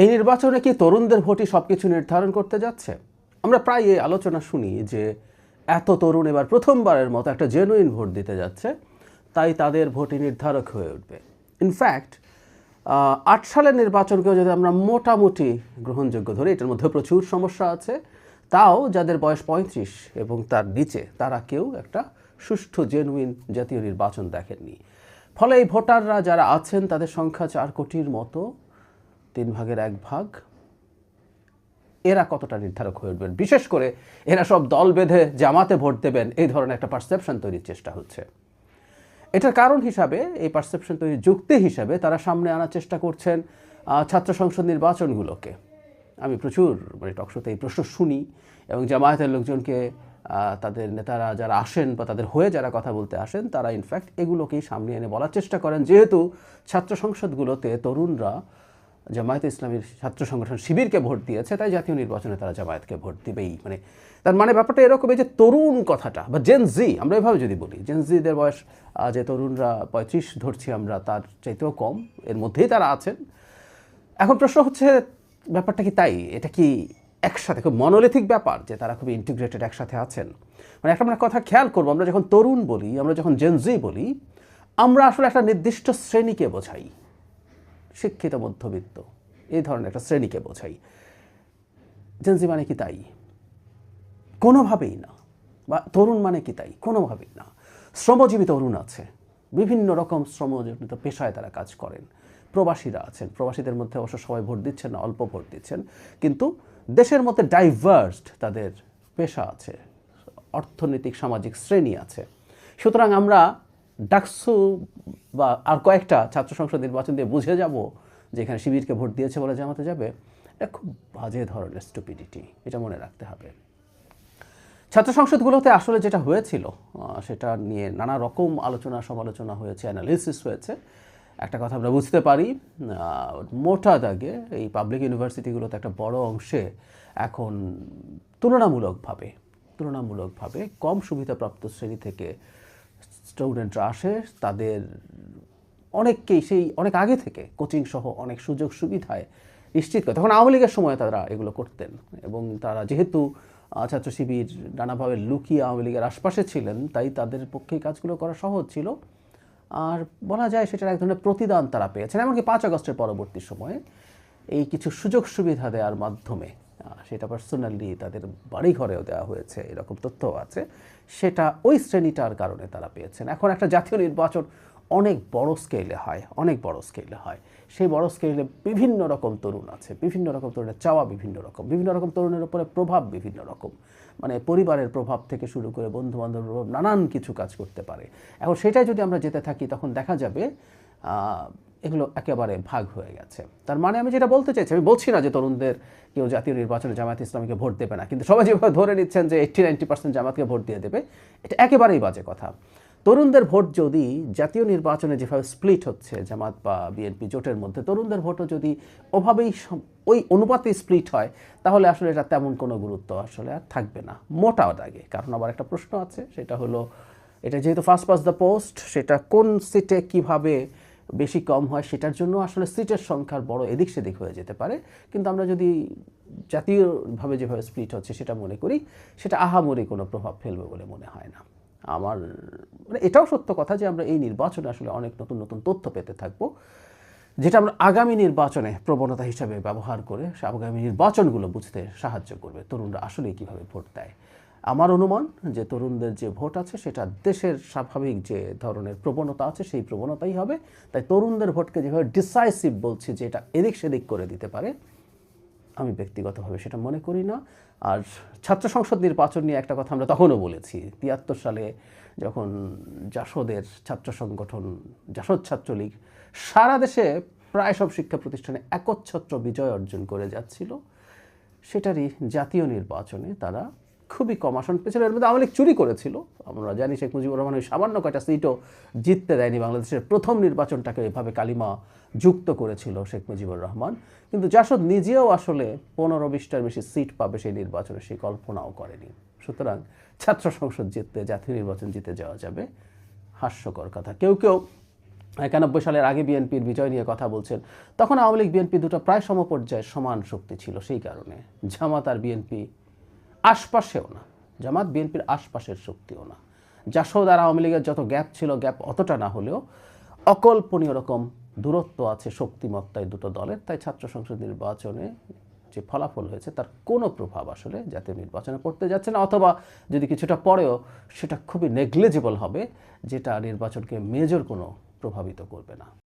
এই নির্বাচনে কি তরুণদের ভোটই সব কিছু নির্ধারণ করতে যাচ্ছে? আমরা প্রায় এই আলোচনা শুনি যে এত তরুণ এবার প্রথমবারের মতো একটা জেনুইন ভোট দিতে যাচ্ছে, তাই তাদের ভোটই নির্ধারক হয়ে উঠবে। ইনফ্যাক্ট আট সালের নির্বাচনকেও যদি আমরা মোটামুটি গ্রহণযোগ্য ধরি, এটার মধ্যে প্রচুর সমস্যা আছে। তাও যাদের বয়স পঁয়ত্রিশ এবং তার নিচে, তারা কেউ একটা সুষ্ঠু জেনুইন জাতীয় নির্বাচন দেখেননি। ফলে এই ভোটাররা যারা আছেন, তাদের সংখ্যা চার কোটির মতো। তিন ভাগের এক ভাগ, এরা কতটা নির্ধারক হয়ে উঠবেন? বিশেষ করে এরা সব দল বেঁধে জামাতে ভোট দেবেন, এই ধরনের একটা পারসেপশন তৈরির চেষ্টা হচ্ছে। এটার কারণ হিসাবে, এই পারসেপশন তৈরির যুক্তি হিসাবে তারা সামনে আনার চেষ্টা করছেন ছাত্র সংসদ নির্বাচনগুলোকে। আমি প্রচুর মানে টকশোতে এই প্রশ্ন শুনি এবং জামায়াতের লোকজনকে তাদের নেতারা যারা আসেন বা তাদের হয়ে যারা কথা বলতে আসেন, তারা ইনফ্যাক্ট এগুলোকেই সামনে এনে বলার চেষ্টা করেন। যেহেতু ছাত্র সংসদগুলোতে তরুণরা জামায়াত ইসলামীর ছাত্র সংগঠন শিবিরকে ভোট দিয়েছে, তাই জাতীয় নির্বাচনে তারা জামায়াতকে ভোট দিবেই। মানে তার মানে ব্যাপারটা এরকমই যে তরুণ কথাটা বা জেন জি আমরা এভাবে যদি বলি জেন জিদের বয়স যে তরুণরা পঁয়ত্রিশ ধরছি আমরা, তার চাইতেও কম, এর মধ্যেই তারা আছেন। এখন প্রশ্ন হচ্ছে, ব্যাপারটা কি তাই? এটা কি একসাথে, খুব মনোলিথিক ব্যাপার যে তারা খুবই ইন্টিগ্রেটেড একসাথে আছেন? মানে একটা আমরা কথা খেয়াল করব, আমরা যখন তরুণ বলি, আমরা যখন জেনজি বলি, আমরা আসলে একটা নির্দিষ্ট শ্রেণীকে বোঝাই। শিক্ষিত মধ্যবিত্ত। এই ধরনের একটা শ্রেণীকে বোঝাই। জেনজি মানে কি তাই? কোনোভাবেই না। বা তরুণ মানে কি তাই? কোনোভাবেই না। শ্রমজীবী তরুণ আছে। বিভিন্ন রকম শ্রমজীবিত পেশায় তারা কাজ করেন। প্রবাসীরা আছেন। প্রবাসীদের মধ্যে অবশ্য সবাই ভোট দিচ্ছেন না, অল্প ভোট দিচ্ছেন। কিন্তু দেশের মধ্যে ডাইভার্সড তাদের পেশা আছে। অর্থনৈতিক, সামাজিক শ্রেণি আছে। সুতরাং আমরা ডাকসু বা আর কয়েকটা ছাত্র সংসদ নির্বাচন দিয়ে বুঝে যাব যে এখানে শিবিরকে ভোট দিয়েছে বলে জামাতে যাবে, এটা খুব বাজে ধরনের স্টুপিডিটি এটা মনে রাখতে হবে। ছাত্র সংসদগুলোতে আসলে যেটা হয়েছিল সেটা নিয়ে নানা রকম আলোচনা, সমালোচনা হয়েছে অ্যানালিসিস হয়েছে। একটা কথা আমরা বুঝতে পারি মোটা দাগে এই পাবলিক ইউনিভার্সিটিগুলোতে একটা বড় অংশে এখন তুলনামূলকভাবে তুলনামূলকভাবে কম সুবিধাপ্রাপ্ত শ্রেণি থেকে স্টুডেন্টরা আসে, তাদের অনেককেই সেই, অনেক আগে থেকে কোচিং সহ অনেক সুযোগ সুবিধায় নিশ্চিত করে। তখন আওয়ামী লীগের সময় তারা এগুলো করতেন এবং তারা যেহেতু ছাত্র শিবির নানাভাবে লুকিয়ে আওয়ামী লীগের আশপাশে ছিলেন, তাই তাদের পক্ষে কাজগুলো করা সহজ ছিল। আর বলা যায় সেটার এক ধরনের প্রতিদান তারা পেয়েছেন। এমনকি পাঁচ আগস্টের পরবর্তী সময়ে এই কিছু সুযোগ সুবিধা দেওয়ার মাধ্যমে সেটা পার্সোনালি তাদের বাড়ি ঘরেও দেওয়া হয়েছে, এরকম তথ্য আছে। সেটা ওই শ্রেণীটার কারণে তারা পেয়েছেন। এখন একটা জাতীয় নির্বাচন অনেক বড় স্কেলে হয়, অনেক বড় স্কেলে হয়। সেই বড় স্কেলে বিভিন্ন রকম তরুণ আছে, বিভিন্ন রকম তরুণের চাওয়া বিভিন্ন রকম বিভিন্ন রকম তরুণের উপরে প্রভাব বিভিন্ন রকম। মানে পরিবারের প্রভাব থেকে শুরু করে বন্ধু বান্ধবের প্রভাব, নানান কিছু কাজ করতে পারে। এখন সেটাই যদি আমরা যেতে থাকি, তখন দেখা যাবে এগুলো একেবারে ভাগ হয়ে গেছে। তার মানে আমি যেটা বলতে চাইছি, আমি বলছি না যে তরুণদের কেউ জাতীয় নির্বাচনে জামায়াত ইসলামীকে ভোট দেবে না, কিন্তু সবাই যেভাবে ধরে নিচ্ছেন যে এইট্টি নাইনটি পার্সেন্ট জামাতকে ভোট দিয়ে দেবে, এটা একেবারেই বাজে কথা। তরুণদের ভোট যদি জাতীয় নির্বাচনে যেভাবে স্প্লিট হচ্ছে, জামাত বা বিএনপি জোটের মধ্যে, তরুণদের ভোটও যদি ওভাবেই ওই অনুপাতে স্প্লিট হয়, তাহলে আসলে এটা তেমন কোনো গুরুত্ব আসলে আর থাকবে না মোটা দাগে। কারণ আবার একটা প্রশ্ন আছে, সেটা হলো, এটা যেহেতু ফার্স্ট পাস দ্য পোস্ট সেটা কোন সিটে কীভাবে বেশি কম হয় সেটার জন্য আসলে সিটের সংখ্যার বড় এদিক সেদিক হয়ে যেতে পারে। কিন্তু আমরা যদি জাতীয়ভাবে যেভাবে স্প্লিট হচ্ছে সেটা মনে করি, সেটা আহামরি কোনো প্রভাব ফেলবে বলে মনে হয় না। আমার মানে এটাও সত্য কথা যে আমরা এই নির্বাচনে আসলে অনেক নতুন নতুন তথ্য পেতে থাকব, যেটা আমরা আগামী নির্বাচনে প্রবণতা হিসাবে ব্যবহার করে আগামী নির্বাচনগুলো বুঝতে সাহায্য করবে। তরুণরা আসলে কীভাবে ভোট দেয়? আমার অনুমান যে তরুণদের যে ভোট আছে, সেটা দেশের স্বাভাবিক যে ধরনের প্রবণতা আছে, সেই প্রবণতাই হবে। তাই তরুণদের ভোটকে যেভাবে ডিসাইসিভ বলছি যে এটা এদিক সেদিক করে দিতে পারে, আমি ব্যক্তিগতভাবে সেটা মনে করি না। আর ছাত্র সংসদ নির্বাচন নিয়ে একটা কথা আমরা তখনও বলেছি, তিয়াত্তর সালে যখন জাসদের ছাত্র সংগঠন, জাসদ ছাত্রলীগ সারা দেশে প্রায় সব শিক্ষা প্রতিষ্ঠানে একচ্ছত্র বিজয় অর্জন করে যাচ্ছিল, সেটারই জাতীয় নির্বাচনে তারা খুবই কম আসন পেয়েছিল। এর মধ্যে আওয়ামী লীগ চুরি করেছিল। আমরা জানি শেখ মুজিবুর রহমান ওই সামান্য কয়টা সিটও জিততে দেয়নি। বাংলাদেশের প্রথম নির্বাচনটাকে এভাবে কালিমা যুক্ত করেছিল শেখ মুজিবুর রহমান। কিন্তু জাসদ নিজেও আসলে পনেরো বিশটার বেশি সিট পাবে সেই নির্বাচনে, সেই কল্পনাও করেনি। সুতরাং ছাত্র সংসদ জিততে, জাতীয় নির্বাচন জিতে যাওয়া যাবে। হাস্যকর কথা। কেউ কেউ একানব্বই সালের আগে বিএনপির বিজয় নিয়ে কথা বলছেন। তখন আওয়ামী লীগ, বিএনপি দুটো প্রায় সমপর্যায়ে সমান শক্তি ছিল সেই কারণে। জামাত আর বিএনপি আশপাশেও না। জামাত বিএনপির আশপাশের শক্তিও না। জাসদ আর আওয়ামী লীগের যত গ্যাপ ছিল, গ্যাপ অতটা না হলেও অকল্পনীয় রকম দূরত্ব আছে শক্তিমত্তায় দুটো দলের। তাই ছাত্র সংসদ নির্বাচনে যে ফলাফল হয়েছে, তার কোনো প্রভাব আসলে জাতীয় নির্বাচনে পড়তে যাচ্ছে না। অথবা যদি কিছুটা পরেও সেটা খুবই নেগলেজেবল হবে, যেটা নির্বাচনকে মেজর কোনো প্রভাবিত করবে না।